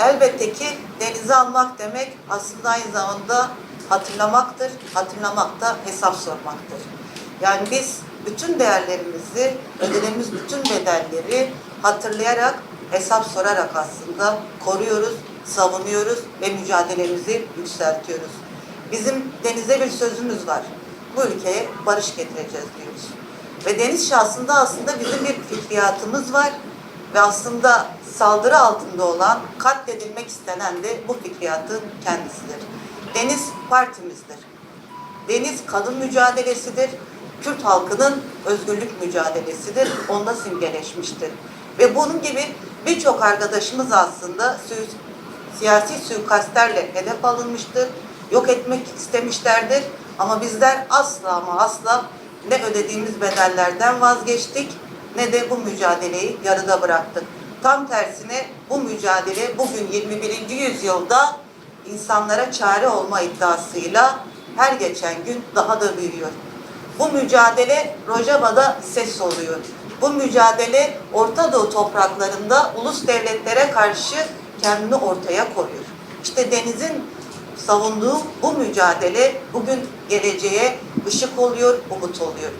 Elbette ki denize almak demek aslında aynı zamanda hatırlamaktır. Hatırlamak da hesap sormaktır. Yani biz bütün değerlerimizi, ödediğimiz bütün bedelleri hatırlayarak, hesap sorarak aslında koruyoruz, savunuyoruz ve mücadelemizi yükseltiyoruz. Bizim denize bir sözümüz var. Bu ülkeye barış getireceğiz diyoruz. Ve deniz şahsında aslında bizim bir fikriyatımız var ve aslında saldırı altında olan, katledilmek istenen de bu fikriyatın kendisidir. Deniz partimizdir. Deniz kadın mücadelesidir. Kürt halkının özgürlük mücadelesidir. Onda simgeleşmiştir. Ve bunun gibi birçok arkadaşımız aslında siyasi suikastlerle hedef alınmıştır. Yok etmek istemişlerdir. Ama bizler asla ama asla ne ödediğimiz bedellerden vazgeçtik ne de bu mücadeleyi yarıda bıraktık. Tam tersine bu mücadele bugün 21. yüzyılda insanlara çare olma iddiasıyla her geçen gün daha da büyüyor. Bu mücadele Rojava'da ses oluyor. Bu mücadele Orta Doğu topraklarında ulus devletlere karşı kendini ortaya koyuyor. İşte denizin savunduğu bu mücadele bugün geleceğe ışık oluyor, umut oluyor.